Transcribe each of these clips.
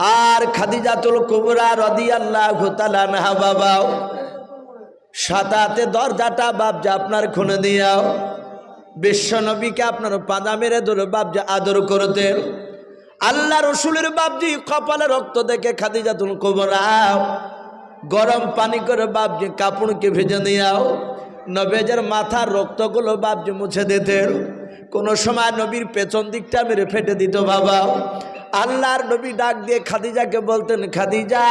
আর খাদিজাতুল কুবরা রদিয়াল্লাহু তাআলা আনহা বাবাও, সাতাতে দরজাটা বাপজা আপনার খুলে দিয়াও। বিশ্ব নবীকে আপনার পাদা মেরে ধরে বাপজা আদর করতেন আল্লাহ রসুলের বাপজি কপালে রক্ত দেখে খাদিজাতুল কুবরাও গরম পানি করে বাপজি কাপড়কে ভেজে দিয়াও নবেজের মাথার রক্তগুলো বাপজি মুছে দিতেন। কোনো সময় নবীর পেছন দিকটা মেরে ফেটে দিত বাবা। আল্লাহর নবী ডাক দিয়ে খাদিজাকে বলতেন, খাদিজা,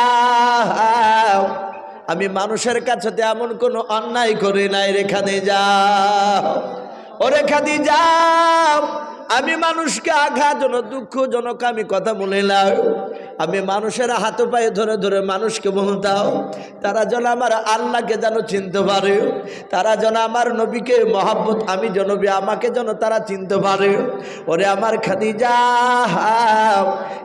আমি মানুষের কাছে এমন কোনো অন্যায় করি নাই রে খাদিজা। ওরে খাদিজা আমি মানুষকে আঘাতজনক, দুঃখজনক আমি কথা বলিলাম আমি মানুষের হাতে পায়ে ধরে ধরে মানুষকে বলতাম তারা যেন আমার আল্লাহকে যেন চিনতে পারে, তারা যেন আমার নবীকে মহাব্বত, আমি জনবী আমাকে যেন তারা চিনতে পারে। ওরে আমার খাদিজা,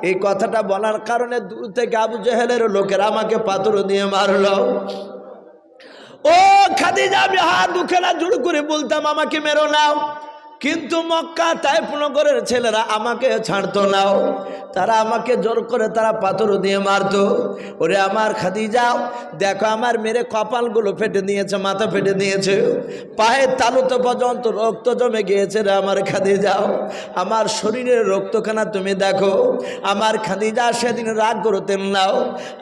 এই কথাটা বলার কারণে দূর থেকে আবু জেহেলের লোকেরা আমাকে পাথর দিয়ে মারলো। ও খাদিজা, আমি হাত দুখানা জোর করে বলতাম, আমাকে মেরো নাও কিন্তু মক্কা তাইফনগরের ছেলেরা আমাকে ছাড়তো নাও তারা আমাকে জোর করে তারা পাথর দিয়ে মারতো। ওরে আমার খাদি যাও দেখো আমার মেরে কপালগুলো ফেটে দিয়েছে মাথা ফেটে দিয়েছে পায়ের তালুতে পর্যন্ত রক্ত জমে গিয়েছে রে আমার খাদি যাও আমার শরীরের রক্তখানা তুমি দেখো। আমার খাদিজা সেদিন রাগ করতেন নাও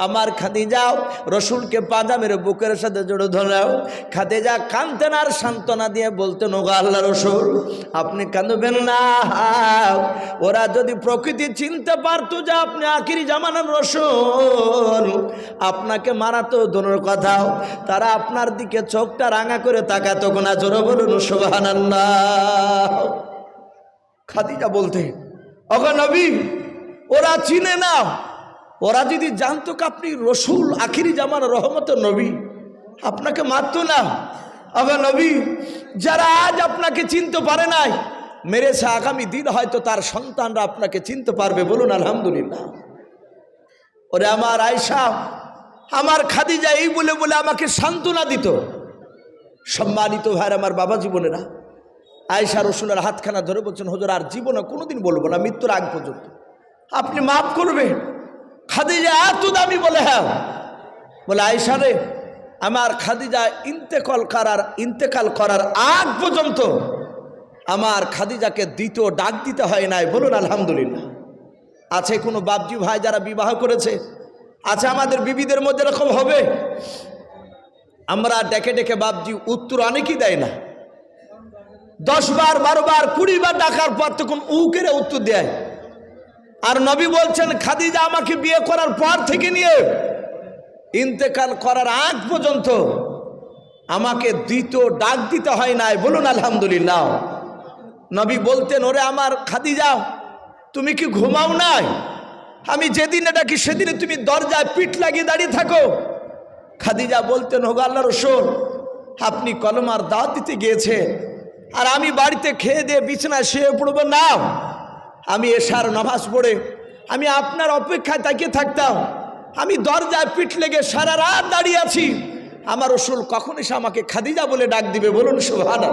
আমার খাদি যাও রসুলকে পাজা মেরে বুকের সাথে জড়ো ধরাও খাদিজা কানতেন আর সান্ত্বনা দিয়ে বলতেন, ওগা আল্লাহ রসুল আপনি কাঁদবেন না। ওরা যদি প্রকৃতি চিনতে পারতো যে আপনি আখিরি জামানার রসুল, আপনাকে মারাতো দোনোর কথাও তারা আপনার দিকে চোখটা রাঙা করে তাকাতো না জোরে বলুন সোহান খাদিজা বলতে অগ নবী, ওরা চিনে না। ওরা যদি জানতো আপনি রসুল, আখিরি জামান রহমতের নবী, আপনাকে মারতো না। অগ নবী, যারা আজ আপনাকে চিনতে পারে নাই, মেরেছে আগামী দিন হয়তো তার সন্তানরা আপনাকে চিনতে পারবে। বলুন, আলহামদুলিল্লাহ। ওরে আমার আয়সা আমার খাদিজা এই বলে বলে আমাকে সান্ত্বনা দিত। সম্মানিত ভাইয়ের, আমার বাবা জীবনেরা আয়সা রসুলের হাতখানা ধরে বলছেন, হজর, আর জীবনে কোনোদিন বলব না, মৃত্যুর আগ পর্যন্ত। আপনি মাফ করবেন। খাদিজা এত দামি বলে হ্যাঁ। বলে আয়সা রে আমার খাদিজা ইন্তেকাল করার ইন্তেকাল করার আগ পর্যন্ত আমার খাদিজাকে দ্বিতীয় ডাক দিতে হয় নাই। বলুন, আলহামদুলিল্লাহ। আছে কোনো বাপজি ভাই যারা বিবাহ করেছে? আছে আমাদের বিবিদের মধ্যে এরকম হবে? আমরা ডেকে ডেকে বাপজি উত্তর অনেকই দেয় না? দশ বার, বারো বার, কুড়ি বার ডাকার পর তখন উ কেড়ে উত্তর দেয়। আর নবী বলছেন, খাদিজা আমাকে বিয়ে করার পর থেকে নিয়ে ইন্তেকাল করার আগ পর্যন্ত আমাকে দ্বিতীয় ডাক দিতে হয় নাই। বলুন, আলহামদুলিল্লাহ। নবী বলতেন, ওরে আমার খাদিজা, তুমি কি ঘুমাও নাই? আমি যেদিন এটা কি সেদিনে তুমি দরজায় পিঠ লাগিয়ে দাঁড়িয়ে থাকো? খাদিজা বলতেন হোক আল্লাহ রসুল, আপনি কলমার দাওয়াত দিতে গিয়েছে আর আমি বাড়িতে খেয়ে দিয়ে বিছানায় শুয়ে পড়ব না। আমি এশার নামাজ পড়ে, আমি আপনার অপেক্ষায় তাকিয়ে থাকতাম। আমি দরজায় পিঠ লেগে সারা রাত দাঁড়িয়ে আছি। আমার রসুল কখন এসে আমাকে খাদিজা বলে ডাক দিবে বলুন সুভানা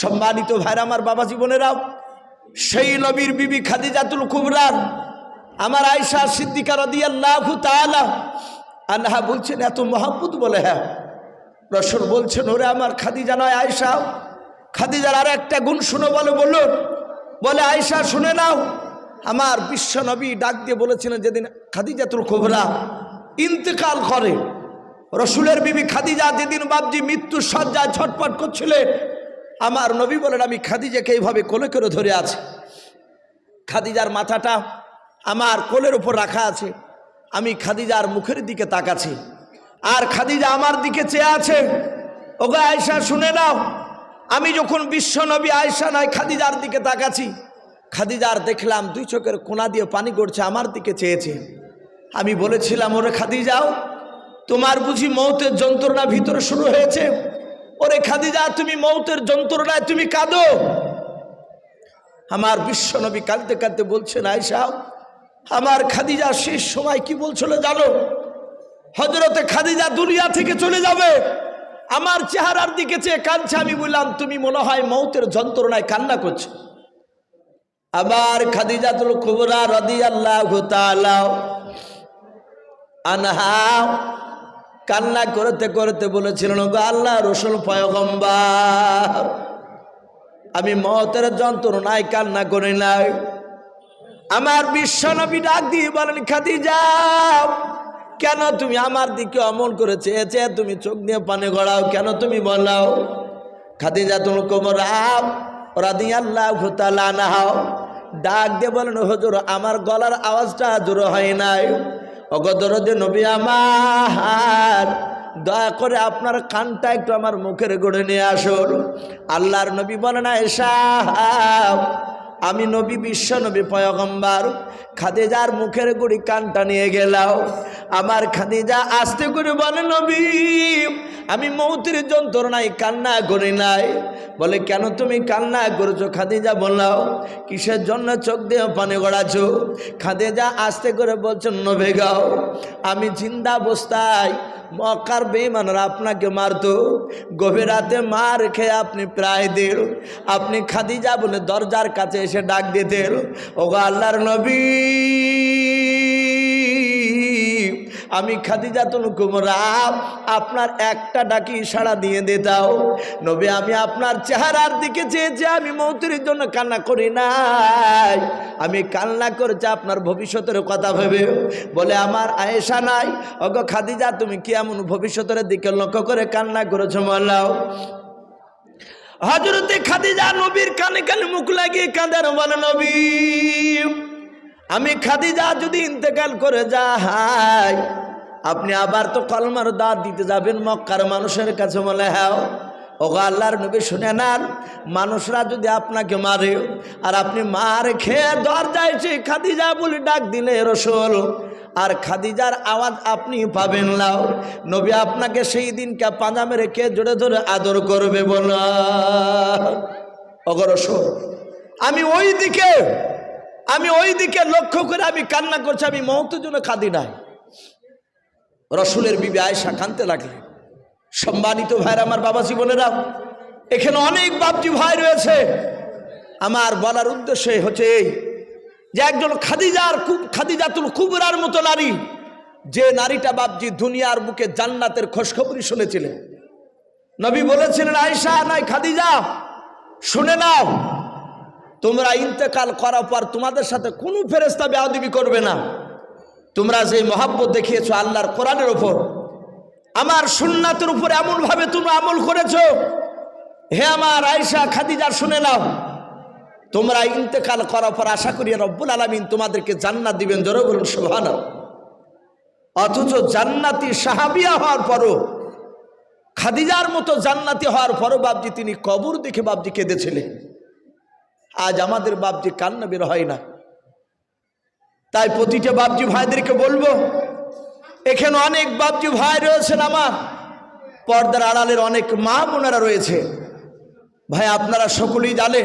সম্মানিত ভাইরা, আমার বাবা জীবনেরাও সেই নবীর বিবি খাদিজাতুল কুবরার, আমার আয়সা সিদ্দিকা রদিয়াল্লাহু তাআলা আনহা বলছেন, এত মহাব্বত বলে হ্যাঁ? রসুল বলছেন, ওরে আমার খাদিজা নয় আয়সা খাদিজার আর একটা গুণ শুনো, বলে বলুন। বলে আয়সা শুনে নাও। আমার বিশ্ব নবী ডাক দিয়ে বলেছিলেন যেদিন খাদিজাতুল কুবরা ইন্তেকাল করে, রসুলের বিবি খাদিজা যেদিন বাবজি মৃত্যুর সজ্জায় ছটপট করছিলেন আমার নবী বলেন, আমি খাদিজাকে এইভাবে কোলে করে ধরে আছি। খাদিজার মাথাটা আমার কোলের উপর রাখা আছে। আমি খাদিজার মুখের দিকে তাকাছি আর খাদিজা আমার দিকে চেয়ে আছে, ওগো আয়সা শুনে নাও। আমি যখন বিশ্ব নবী আয়সা নয়, খাদিজার দিকে তাকাছি খাদিজার দেখলাম দুই চোখের কোনা দিয়ে পানি করছে আমার দিকে চেয়েছে। আমি বলেছিলাম, ওরে খাদিজাও, তোমার বুঝি মৌতের যন্ত্রণা ভিতরে শুরু হয়েছে? ওরে খাদিজা, তুমি মৌতের যন্ত্রণায় তুমি কাঁদো। আমার বিশ্বনবী কাঁদতে কাঁদতে বলছেন আয়সা আমার খাদিজা শেষ সময় কি বলছিল জানো? হজরতে খাদিজা দুনিয়া থেকে চলে যাবে। আমার চেহারার দিকে চেয়ে কাঁদছে। আমি বললাম, তুমি মনে হয় মৌতের যন্ত্রণায় কান্না করছ। আবার খাদিজাতুল কুবরা রাদিয়াল্লাহু তাআলা আনহা কান্না করতে করতে বলেছিলেন গো আল্লাহ রসুল পয়গম্বার, আমি মহতের যন্ত্রণায় কান্না করি নাই। আমার বিশ্বনবী ডাক দিয়ে বলেন, খাদিজা, কেন তুমি আমার দিকে অমন করে চেয়েছে তুমি চোখ দিয়ে পানে গড়াও, কেন তুমি বলাও? খাদিজা তুমি কোমর রাদি আল্লাহ নাহাও ডাক দিয়ে বলেন, হজুর, আমার গলার আওয়াজটা জোর হয় নাই। অগদরদে নবী আমার, দয়া করে আপনার কানটা একটু আমার মুখের গড়ে নিয়ে আসুন। আল্লাহর নবী বলে বলেন এসা আমি নবী, বিশ্ব নবী, পয়গম্বার, খাদিজার মুখের গুড়ি কানটা নিয়ে গেলাও আমার খাদিজা আস্তে করে বলে, নবী, আমি মৌতির যন্ত্রণায় কান্না করি নাই। বলে, কেন তুমি কান্না করেছ? খাদিজা বললাও কিসের জন্য চোখ দিয়ে পানি গড়াছো খাদিজা আস্তে করে বলছেন নভে গাও আমি জিন্দা অবস্থায় মক্কার বেমানরা আপনাকে মারতো। গভীর রাতে মার খেয়ে আপনি প্রায় দিল। আপনি খাদিজা বলে দরজার কাছে এসে ডাক দিতেন। ও আল্লাহর নবী আমি খাদিজাতুল কুমরা, আপনার একটা ডাকি ইশারা দিয়ে দিতাও নবী, আমি আপনার চেহারার দিকে চেয়েছি আমি মৌতির জন্য কান্না করি নাই। আমি কান্না করেছি, আপনার ভবিষ্যতের কথা ভেবে। বলে, আমার আয়েশা নাই। অগ খাদিজা, তুমি কি এমন ভবিষ্যতের দিকে লক্ষ্য করে কান্না করেছ মাল্লাও হজরতে খাদিজা নবীর কানে কানে মুখ লাগিয়ে কাঁদার বলে, নবী আমি খাদিজা যদি ইন্তেকাল করে যাই আপনি আবার তো কলমার দাঁত দিতে যাবেন মক্কার মানুষের কাছে বলে হ্যাঁ ওগো আল্লাহর নবী শুনে নেন, মানুষরা যদি আপনাকে মারে আর আপনি মার খেয়ে দরজায় সে খাদিজা বলে ডাক দিলে রসল, আর খাদিজার আওয়াজ আপনি পাবেন লাও নবী আপনাকে সেই দিনকে পাঁজা মেরে কে জোরে ধরে আদর করবে বলা অগরসল আমি ওই দিকে আমি ওই দিকে লক্ষ্য করে আমি কান্না করছি, আমি মহতের জন্য খাদি নাই। রসুলের বিবি আয়সা কানতে লাগলেন সম্মানিত ভাইরা আমার বাবা জীবনেরা, এখানে অনেক বাপজি ভাই রয়েছে। আমার বলার উদ্দেশ্য হচ্ছে এই যে একজন খাদিজার খাদিজাতুল কুবরার মতো নারী, যে নারীটা বাপজি দুনিয়ার বুকে জান্নাতের খোঁজখবরই শুনেছিলেন। নবী বলেছিলেন আয়সা নাই খাদিজা, শুনে নাও। তোমরা ইন্তেকাল করার পর তোমাদের সাথে কোনো ফেরেস্তা বেয়াদিবি করবে না। তোমরা যে মহাব্বত দেখিয়েছো আল্লাহর কোরআনের ওপর আমার সুন্নাতের উপর এমনভাবে তুমি আমল করেছ। হে আমার আয়সা খাদিজা, শুনে নাও। তোমরা ইন্তেকাল করার পর আশা করি রব্বুল আলমিন তোমাদেরকে জান্নাত দিবেন। জোরে বলুন সোহানা অথচ জান্নাতি সাহাবিয়া হওয়ার পরও, খাদিজার মতো জান্নাতি হওয়ার পরও বাবজি তিনি কবর দেখে বাবজি কেঁদেছিলেন। আজ আমাদের বাবজি কান্না বের হয় না। তাই প্রতিটা বাবজি ভাইদেরকে বলব, এখানে অনেক বাবজি ভাই রয়েছেন আমার, পর্দার আড়ালের অনেক মা বোনেরা রয়েছে। ভাই, আপনারা সকলেই জানে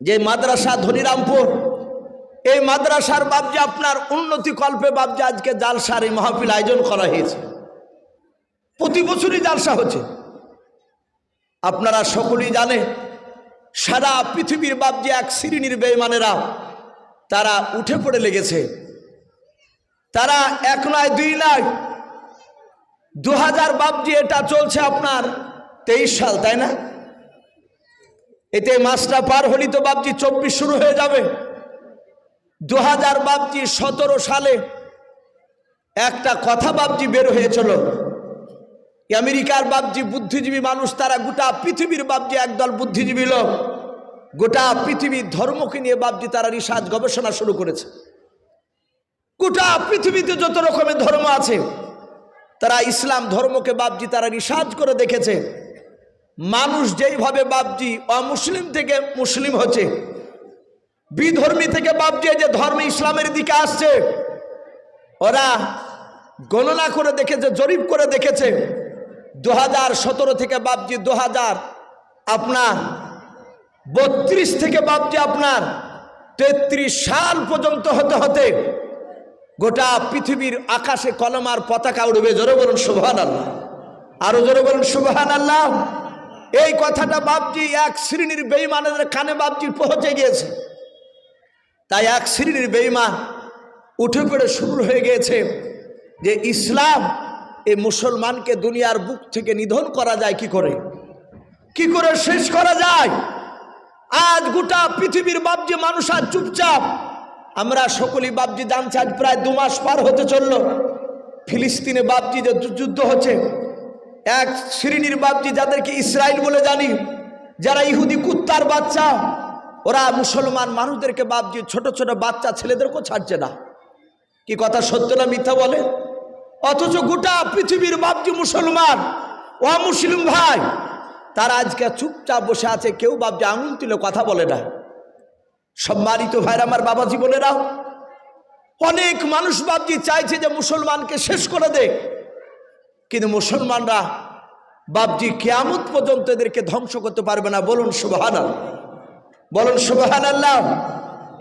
যে মাদ্রাসা ধনিরামপুর, এই মাদ্রাসার বাবজি আপনার উন্নতি কল্পে বাবজি আজকে জালসার এই মাহফিল আয়োজন করা হয়েছে। প্রতি বছরই জালসা হচ্ছে। আপনারা সকলেই জানেন সারা পৃথিবীর বাবজি এক শ্রেণির বেইমানেরা। তারা উঠে পড়ে লেগেছে। তারা এক নয়, দুই নয় দু হাজার বাবজি এটা চলছে আপনার তেইশ সাল, তাই না? এতে মাসটা পার হলি তো বাবজি চব্বিশ শুরু হয়ে যাবে। দু হাজার বাবজি সতেরো সালে একটা কথা বাবজি বের হয়েছিল। আমেরিকার বাবজি বুদ্ধিজীবী মানুষ, তারা গোটা পৃথিবীর বাবজি একদল বুদ্ধিজীবী লোক। গোটা পৃথিবীর ধর্মকে নিয়ে বাবজি তারা রিসার্চ গবেষণা শুরু করেছে। গোটা পৃথিবীতে যত রকমের ধর্ম আছে, তারা ইসলাম ধর্মকে বাবজি তারা রিসার্চ করে দেখেছে। মানুষ যেইভাবে বাবজি অমুসলিম থেকে মুসলিম হচ্ছে, বিধর্মী থেকে বাবজি যে ধর্ম ইসলামের দিকে আসছে, ওরা গণনা করে দেখেছে, জরিপ করে দেখেছে। দু হাজার সতেরো থেকে বাবজি দু আপনার বত্রিশ থেকে বাবজি আপনার, তেত্রিশ সাল পর্যন্ত হতে হতে গোটা পৃথিবীর আকাশে কলমার পতাকা উড়বে। জোরে বলুন সুবহান আল্লাহ আরও জোরে বলুন সুবহান আল্লাহ এই কথাটা বাবজি এক শ্রেণির বেইমানের কানে বাবজি পৌঁছে গিয়েছে। তাই এক শ্রেণির বেইমান উঠে পড়ে শুরু হয়ে গিয়েছে যে ইসলাম এই মুসলমানকে দুনিয়ার বুক থেকে নিধন করা যায় কি করে? কি করে শেষ করা যায়? আজ গোটা পৃথিবীর বাবজি মানুষ আজ চুপচাপ। আমরা সকলেই বাবজি জানছি, আজ প্রায় দু মাস পার হতে চলল। ফিলিস্তিনে বাবজি যে যুদ্ধ হচ্ছে। এক শ্রেণির বাবজি যাদেরকে ইসরায়েল বলে জানি, যারা ইহুদি কুত্তার বাচ্চা, ওরা মুসলমান মানুষদেরকে বাবজি ছোট ছোট বাচ্চা ছেলেদেরকেও ছাড়ছে না। কি কথা সত্য না মিথ্যা বলে? অথচ গোটা পৃথিবীর বাবজি মুসলমান। ও মুসলিম ভাই, তারা আজকে চুপচাপ বসে আছে, কেউ বাবজি আঙুল তুলে কথা বলে না। সম্মানিত ভাইরা আমার বাবাজি বলে নাও অনেক মানুষ বাবজি চাইছে যে মুসলমানকে শেষ করে দে কিন্তু মুসলমানরা বাবজি কেয়ামত পর্যন্ত এদেরকে ধ্বংস করতে পারবে না। বলুন সুবাহান বলুন আল্লাহ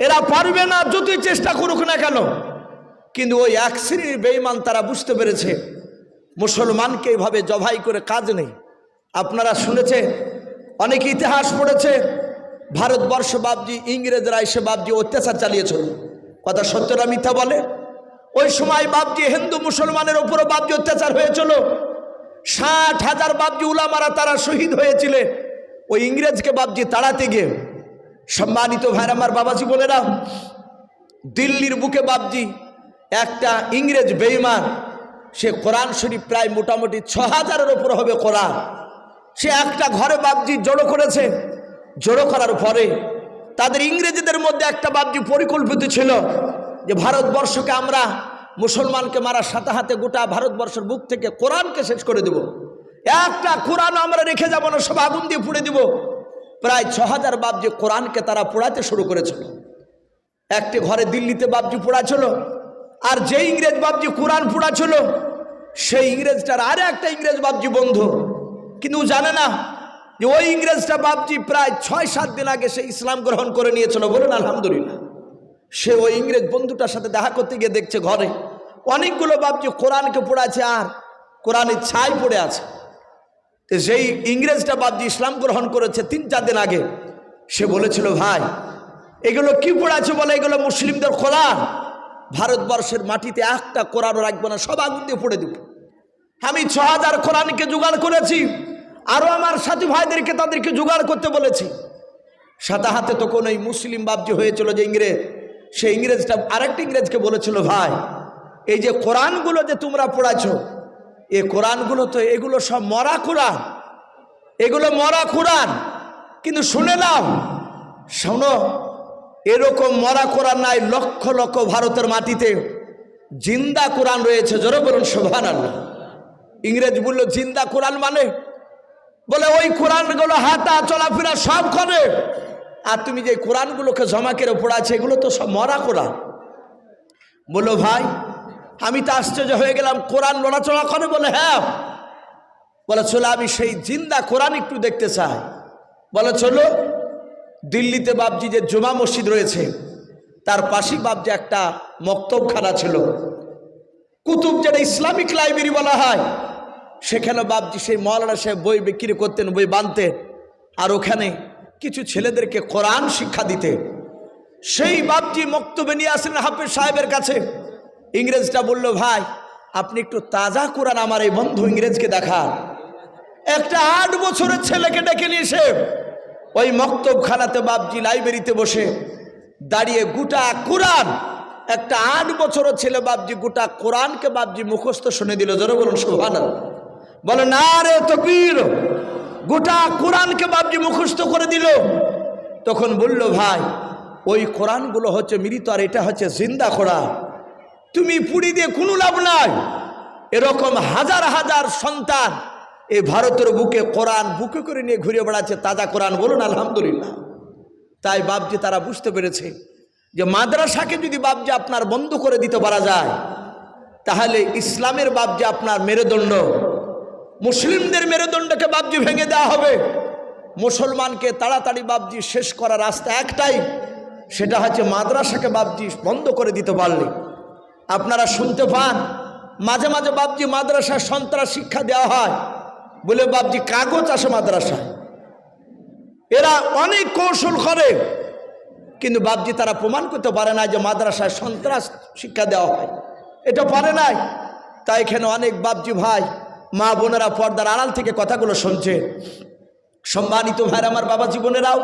এরা পারবে না, যতই চেষ্টা করুক না কেন। কিন্তু ওই এক শ্রেণির বেইমান তারা বুঝতে পেরেছে, মুসলমানকে এইভাবে জবাই করে কাজ নেই। আপনারা শুনেছে, অনেক ইতিহাস পড়েছে, ভারতবর্ষ বাবজি ইংরেজরা এসে বাবজি অত্যাচার চালিয়েছিল। কথা সত্যরা মিথ্যা বলে? ওই সময় বাবজি হিন্দু মুসলমানের উপরও বাবজি অত্যাচার হয়েছিল। ষাট হাজার বাবজি উলামারা তারা শহীদ হয়েছিলেন ওই ইংরেজকে বাবজি তাড়াতে গিয়ে, সম্মানিত ভাইর আমার বাবাজি বলে বলেরা দিল্লির বুকে বাবজি একটা ইংরেজ বেইমান সে কোরআন শরীফ প্রায় মোটামুটি ছ হাজারের ওপর হবে কোরআন। সে একটা ঘরে বাবজি জড়ো করেছে, জড়ো করার পরে তাদের ইংরেজদের মধ্যে একটা বাবজি পরিকল্পিত ছিল যে ভারতবর্ষকে আমরা মুসলমানকে মারার সাথে হাতে গোটা ভারতবর্ষের বুক থেকে কোরআনকে শেষ করে দেব। একটা কোরআন আমরা রেখে যাব না, সব আগুন দিয়ে পুড়ে দিব। প্রায় ছ হাজার বাবজি কোরআনকে তারা পোড়াতে শুরু করেছিল। একটি ঘরে দিল্লিতে বাবজি পোড়া ছিল আর যে ইংরেজ বাবজি কোরআন পোড়া ছিল সেই ইংরেজটার আর একটা ইংরেজ বাবজি বন্ধু। কিন্তু জানে না যে ওই ইংরেজটা বাবজি প্রায় ছয়, সাত দিন আগে সে ইসলাম গ্রহণ করে নিয়েছিল। বলুন, আলহামদুলিল্লাহ। সে ওই ইংরেজ বন্ধুটার সাথে দেখা করতে গিয়ে দেখছে ঘরে অনেকগুলো বাবজি কোরআনকে পড়াছে আর কোরআনের ছাই পড়ে আছে। যেই ইংরেজটা বাবজি ইসলাম গ্রহণ করেছে তিন, চার দিন আগে, সে বলেছিল, ভাই, এগুলো কি পড়াছে বলে? এগুলো মুসলিমদের কোরআন ভারতবর্ষের মাটিতে একটা কোরআনও রাখব না, সব আগুন দিয়ে পড়ে দেব। আমি ছ হাজার কোরআনকে জোগাড় করেছি আরও আমার সাথী ভাইদেরকে তাদেরকে জোগাড় করতে বলেছি। সাদা হাতে তো ওই মুসলিম বাবজি হয়েছিল যে ইংরেজ, সে ইংরেজটা আরেকটা ইংরেজকে বলেছিল, ভাই, এই যে কোরআনগুলো যে তোমরা পড়াছ, এ কোরআনগুলো তো এগুলো সব মরা কোরআন, এগুলো মরা কোরআন। কিন্তু শুনে নাও, শোনো এরকম মরা কোরআন নাই, লক্ষ লক্ষ ভারতের মাটিতে জিন্দা কোরআন রয়েছে, জোরে বলুন শোভান আল্লাহ ইংরেজ বলল, জিন্দা কোরআন মানে? বলে, ওই কোরআনগুলো হাতা চলাফেরা সব করে। আর তুমি যে কোরআনগুলোকে জমা করে পড়াচ্ছে এগুলো তো সব মরা কোরআন। বলল, ভাই, আমি তো আশ্চর্য হয়ে গেলাম, কোরআন লড়াচড়া করে? বলে হ্যাঁ। বলে, চলো, আমি সেই জিন্দা কোরআন একটু দেখতে চাই। বলে, চলো। দিল্লিতে বাবজি যে জুমা মসজিদ রয়েছে, তার পাশেই বাবজি একটা মক্তবখানা ছিল। কুতুব যেটা ইসলামিক লাইব্রেরি বলা হয় সেখানে বাবজি সেই মৌলানা সাহেব বই বিক্রি করতেন, বই বানতেন। আর ওখানে কিছু ছেলেদেরকে কোরআন শিক্ষা দিতে। সেই বাবজি মক্তবে নিয়ে আসলেন হাফেজ সাহেবের কাছে। ইংরেজটা বলল, ভাই, আপনি একটু তাজা কোরআন আমার এই বন্ধু ইংরেজকে দেখান। একটা আট বছরের ছেলেকে ডেকে নিয়ে ওই মক্তবখানাতে বাবজি লাইব্রেরিতে বসে দাঁড়িয়ে গোটা কোরআন, একটা আট বছরের ছেলে বাবজি গোটা কোরআনকে বাবজি মুখস্থ শুনে দিল, জোরে বলুন সোহান বলে, না রে তকবীর, গোটা কোরআনকে বাবজি মুখস্থ করে দিল। তখন বলল, ভাই, ওই কোরআনগুলো হচ্ছে মৃত আর এটা হচ্ছে জিন্দা কোরআন তুমি পুড়ি দিয়ে কোনো লাভ নাই। এরকম হাজার হাজার সন্তান এই ভারতের বুকে কোরআন বুকে করে নিয়ে ঘুরে বেড়াচ্ছে, তাজা কোরআন বলুন, আলহামদুলিল্লাহ। তাই বাবজি তারা বুঝতে পেরেছে যে মাদ্রাসাকে যদি বাবজি আপনার বন্ধ করে দিতে পারা যায়, তাহলে ইসলামের বাবজি আপনার মেরুদণ্ড, মুসলিমদের মেরুদণ্ডকে বাবজি ভেঙে দেওয়া হবে। মুসলমানকে তাড়াতাড়ি বাবজি শেষ করার রাস্তা একটাই, সেটা হচ্ছে মাদ্রাসাকে বাবজি বন্ধ করে দিতে পারলে। আপনারা শুনতে পান, মাঝে মাঝে বাবজি মাদ্রাসায় সন্ত্রাস শিক্ষা দেওয়া হয়। বলে বাবজি কাগজ আসে মাদ্রাসায়। এরা অনেক কৌশল করে, কিন্তু বাবজি তারা প্রমাণ করতে পারে না যে মাদ্রাসায় সন্ত্রাস শিক্ষা দেওয়া হয়। এটা পারে নাই। তাই এখানে অনেক বাবজি ভাই, মা বোনেরা পর্দার আড়াল থেকে কথাগুলো শুনছে। সম্মানিত ভাইরা, আমার বাবা জীবনেরাও,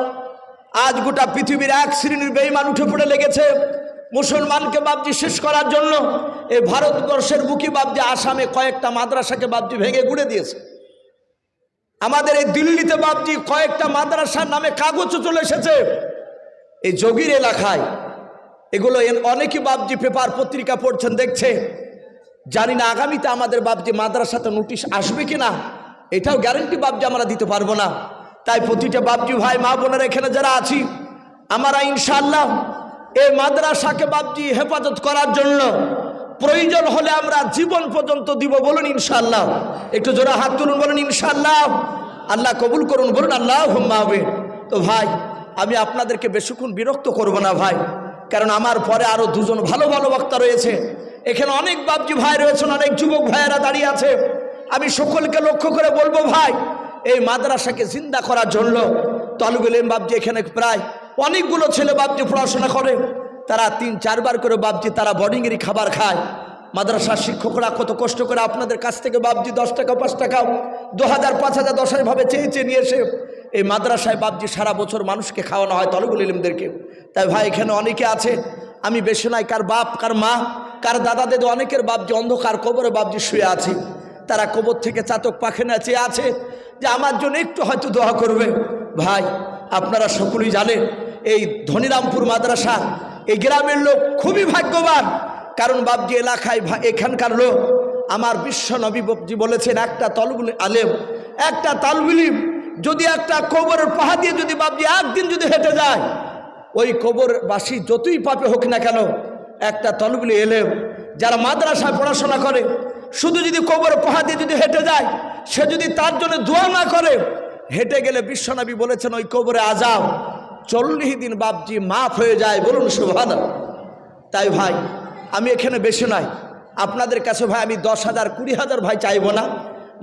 আজ গোটা পৃথিবীর এক শ্রেণির বেইমান উঠে পড়ে লেগেছে। মুসলমানকে বাবজি শেষ করার জন্য, এই ভারতবর্ষের বুকি বাবজি আসামে কয়েকটা মাদ্রাসাকে বাবজি ভেঙে গুড়ে দিয়েছে। আমাদের এই দিল্লিতে বাবজি কয়েকটা মাদ্রাসার নামে কাগজও চলে এসেছে। এই যোগীর এলাকায়। এগুলো অনেকই বাবজি পেপার পত্রিকা পড়ছেন, দেখছে। জানি না আগামীতে আমাদের বাবজি মাদ্রাসাতে নোটিশ আসবে কি না এটাও গ্যারেন্টি বাবজি আমরা দিতে পারব না। তাই প্রতিটা বাবজি ভাই, মা বোনেরা এখানে যারা আছি, আমরা ইনশাল্লাহ এই মাদ্রাসাকে বাবজি হেফাজত করার জন্য প্রয়োজন হলে আমরা জীবন পর্যন্ত দিব বলুন ইনশাল্লাহ একটু জোরে হাত তুলুন বলুন ইনশাল্লাহ আল্লাহ কবুল করুন, বলুন আল্লাহ হুম্মাবে তো ভাই, আমি আপনাদেরকে বেশিক্ষণ বিরক্ত করব না ভাই, কারণ আমার পরে আরও দুজন ভালো ভালো বক্তা রয়েছে। এখানে অনেক বাবজি ভাই রয়েছেন, অনেক যুবক ভাইয়েরা দাঁড়িয়ে আছে। আমি সকলকে লক্ষ্য করে বলব ভাই, এই মাদ্রাসাকে জিন্দা করার জন্য তলবুল বাবজি এখানে প্রায় অনেকগুলো ছেলে বাবজি পড়াশোনা করে। তারা তিন, চারবার করে বাবজি তারা বোর্ডিংয়েরই খাবার খায়। মাদ্রাসার শিক্ষকরা কত কষ্ট করে আপনাদের কাছ থেকে বাবজি দশ টাকা, পাঁচ টাকা, দু হাজার, পাঁচ হাজার, দশ হাজারভাবে চেয়ে চেয়ে নিয়ে এসে এই মাদ্রাসায় বাবজি সারা বছর মানুষকে খাওয়ানো হয় তলবুল ইলিমদেরকে। তাই ভাই, এখানে অনেকে আছে, আমি বেশি নাই কার বাপ, কার মা, কার দাদা, দেদে, অনেকের বাবজি অন্ধকার কবরে বাবজি শুয়ে আছে। তারা কবর থেকে চাতক পাখে না চেয়ে আছে যে আমার জন্য একটু হয়তো দোয়া করবে। ভাই, আপনারা সকলেই জানেন, এই ধনিরামপুর মাদ্রাসা এই গ্রামের লোক খুবই ভাগ্যবান। কারণ বাবজি এলাকায় এখানকার লোক। আমার বিশ্ব নবীজি বলেছেন, একটা তলবুল আলেম, একটা তালবিলিম যদি একটা কবরের পাহা দিয়ে যদি বাবজি একদিন যদি হেঁটে যায়, ওই কবরবাসী যতই পাপে হোক না কেন, একটা তলবুলি এলেম যারা মাদ্রাসায় পড়াশোনা করে, শুধু যদি কবর পাহা দিয়ে যদি হেঁটে যায়, সে যদি তার জন্য দোয়া না করে, হেঁটে গেলে বিশ্বনবী বলেছেন, ওই কবরে আজাব চল্লিশ দিন বাপজি মাফ হয়ে যায়, বলুন সুভান তাই ভাই, আমি এখানে বেশি নাই আপনাদের কাছে ভাই, আমি দশ হাজার, কুড়ি হাজার ভাই চাইব না।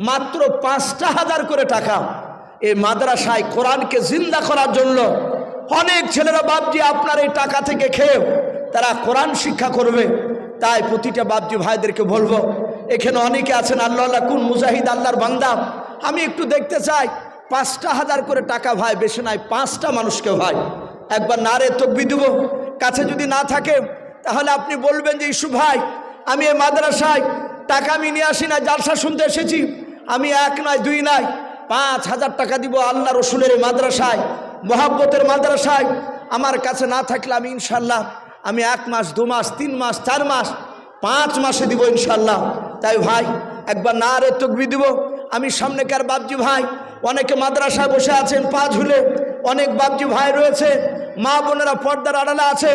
মাত্র পাঁচটা হাজার করে টাকা এই মাদ্রাসায় কোরআনকে জিন্দা করার জন্য অনেক ছেলেরা বাপজি আপনার এই টাকা থেকে খেয়ে তারা কোরআন শিক্ষা করবে। তাই প্রতিটা বাপজি ভাইদেরকে বলব, এখানে অনেকে আছেন আল্লাহ, কোন মুজাহিদ, আল্লাহর বান্দা। আমি একটু দেখতে চাই পাঁচটা হাজার করে টাকা ভাই, বেশি নাই, পাঁচটা মানুষকে ভাই। একবার নারে তকবি দেবো। কাছে যদি না থাকে, তাহলে আপনি বলবেন যে ইস্যু ভাই, আমি এই মাদ্রাসায় টাকা আমি নিয়ে আসি না জালসা শুনতে এসেছি। আমি এক নয় দুই নয় পাঁচ হাজার টাকা দিব আল্লাহ রসুলের এই মাদ্রাসায়, মোহাব্বতের মাদ্রাসায়। আমার কাছে না থাকলে আমি ইনশাল্লাহ আমি এক মাস, দু মাস, তিন মাস, চার মাস, পাঁচ মাসে দিব ইনশাল্লাহ তাই ভাই, একবার না রে তকবি দিব। আমি সামনেকার বাবজি ভাই অনেকে মাদ্রাসায় বসে আছেন, পা ঝুলে অনেক বাবজি ভাই রয়েছে, মা বোনেরা পর্দার আড়ালে আছে।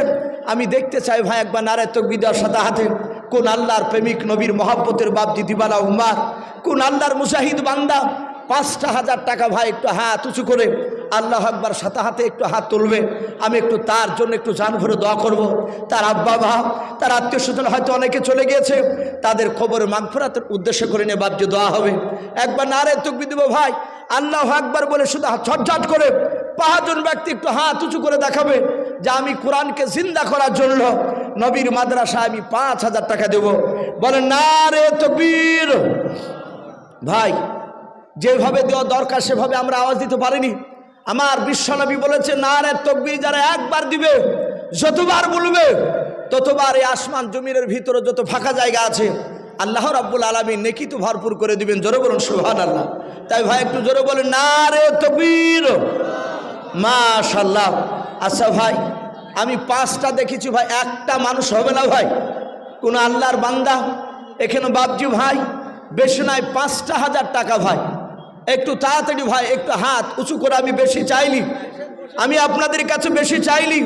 আমি দেখতে চাই ভাই একবার নারায় তকবি দেওয়ার সাথে হাতে, কোন আল্লাহর প্রেমিক নবীর মহাব্বতের বাবজি দিবালা উমার কোন আল্লাহর মুজাহিদ বান্দা। পাঁচটা হাজার টাকা ভাই একটু হাত উঁচু করে, আল্লাহ আকবার সাথে হাতে একটু হাত তুলবে। আমি একটু তার জন্য একটু জান ভরে দোয়া করব। তার আব্বা ভাব তার আত্মীয় স্বজন হয়তো অনেকে চলে গিয়েছে। তাদের খবর মাগফরাতের উদ্দেশ্য করে নিয়ে বাদ্য দেওয়া হবে। একবার নারে তকবি দেবো ভাই। আল্লাহ আকবার বলে শুধু ছটঝট করে, পাঁচজন ব্যক্তি একটু হাত উঁচু করে দেখাবে যে আমি কোরআনকে জিন্দা করার জন্য নবীর মাদ্রাসা আমি পাঁচ হাজার টাকা দেব। বলে না রে তকবীর। ভাই, যেভাবে দেওয়া দরকার সেভাবে আমরা আওয়াজ দিতে পারিনি। আমার বিশ্বনবী বলেছে, না রে তকবির, যারা একবার দিবে, যতবার বলবে, ততবার এই আসমান জমিনের ভিতরে যত ফাঁকা জায়গা আছে আল্লাহ রাব্বুল আলমী নেকি তো ভরপুর করে দিবেন, জোরে বলুন সুহান আল্লাহ তাই ভাই, একটু জোরে বলেন না রে তকবীর। মাশাল্লাহ আচ্ছা ভাই, আমি পাঁচটা দেখেছি ভাই, একটা মানুষ হবে না ভাই? কোন আল্লাহর বান্দা? এখানে বাবজি ভাই, বেশি নাই, পাঁচটা হাজার টাকা ভাই। একটু তাড়াতাড়ি ভাই, একটু হাত উঁচু করে আমি বেশি চাইলি আমি আপনাদের কাছে বেশি চাইলি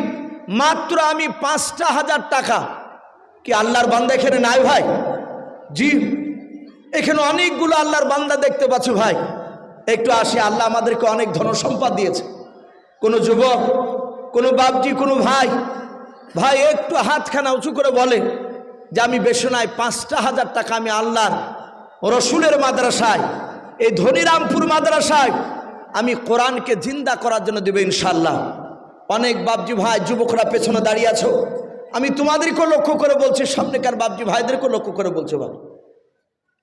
মাত্র আমি পাঁচটা হাজার টাকা। কি আল্লাহর বান্দা এখানে নাই ভাই? জি এখানে অনেকগুলো আল্লাহর বান্দা দেখতে পাচ্ছ ভাই। একটু আসি, আল্লাহ আমাদেরকে অনেক ধন সম্পদ দিয়েছে। কোনো যুবক, কোনো বাপজি, কোনো ভাই। ভাই, একটু হাতখানা উঁচু করে বলে যে আমি বেসনায় পাঁচটা হাজার টাকা আমি আল্লাহর রসুলের মাদ্রাসায়, এই ধনিরামপুর মাদ্রাসায় আমি কোরআনকে জিন্দা করার জন্য দেবে ইনশাল্লাহ অনেক বাবজি ভাই, যুবকরা পেছনে দাঁড়িয়ে আছো। আমি তোমাদেরকেও লক্ষ্য করে বলছি, সামনেকার বাবজি ভাইদেরকেও লক্ষ্য করে বলছো ভাই।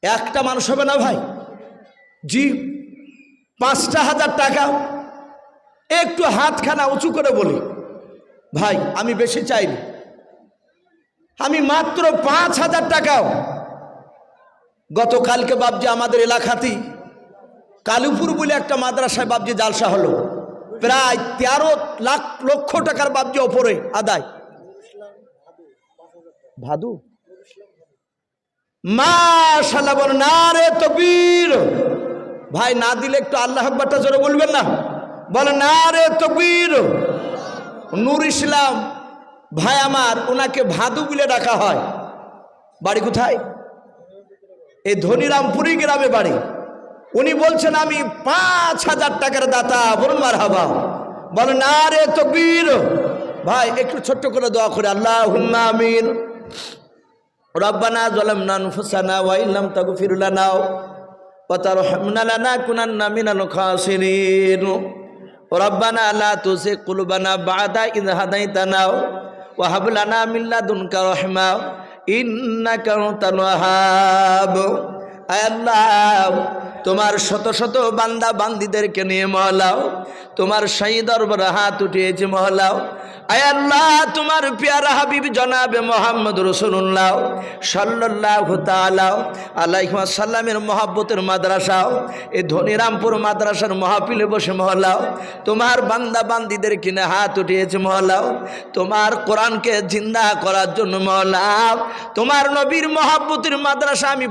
একটা মানুষ হবে না ভাই? জি, পাঁচটা হাজার টাকা। একটু হাতখানা উঁচু করে বলি। ভাই, আমি বেশি চাইনি। আমি মাত্র পাঁচ হাজার টাকাও। গতকালকে বাবজি আমাদের এলাকাতেই কালুপুর বলে একটা মাদ্রাসায় বাবজি জালসা হলো। প্রায় তেরো লাখ, লক্ষ টাকার বাবজি ওপরে আদায়। ভাদু? মাশাল্লাহ বল না রে তকবীর। ভাই, না দিলে একটু আল্লাহ আকবরটা জোরে বলবেন না? বলে না রে তকবীর। নূর ইসলাম ভাই আমার ওনাকে ভাদু বলে ডাকা হয়। বাড়ি কোথায়? এই ধনিরামপুরি গ্রামে বাড়ি। উনি বলছেন, আমি পাঁচ হাজার টাকার দাতা, বলুন মার হাবা বলে না রে তকবীর। ভাই, একটু ছোট্ট করে দোয়া করে আল্লাহ হুম্মা আমিন। রব্বানা জলামনা নুফুসানা ওয়া ইল্লাম তাগফির লানা ওয়া তারহামনা লানাকুনান্না মিনাল খাসিরিন। রব্বানা লা তুযিগ কুলবানা বা'দা ইয হাদাইতানা ওয়া হাব লানা মিন লাদুনকা রাহমা ইন্নাকা আনতাল ওয়াহাব। আয় আল্লাহ তোমার শত শত বান্দা বান্দিদেরকে নিয়ে মহলাও, তোমার সেই দরবার হাত উঠিয়েছে মহলাও। আয় আল্লাহ, তোমার পেয়ারা হাবিব জনাবে মোহাম্মদ রসুল্লাহ সাল্লাহ তালাও আল্লাহ সাল্লামের মহাব্বতের মাদ্রাসাও, এই ধনিরামপুর মাদ্রাসার মহাপিলে বসে মহলাও। তোমার বান্দা বান্দিদের কিনে হাত উঠিয়েছে মহলাও। তোমার কোরআনকে জিন্দা করার জন্য মহলাও। তোমার নবীর মহাব্বতের মাদ্রাসা আমি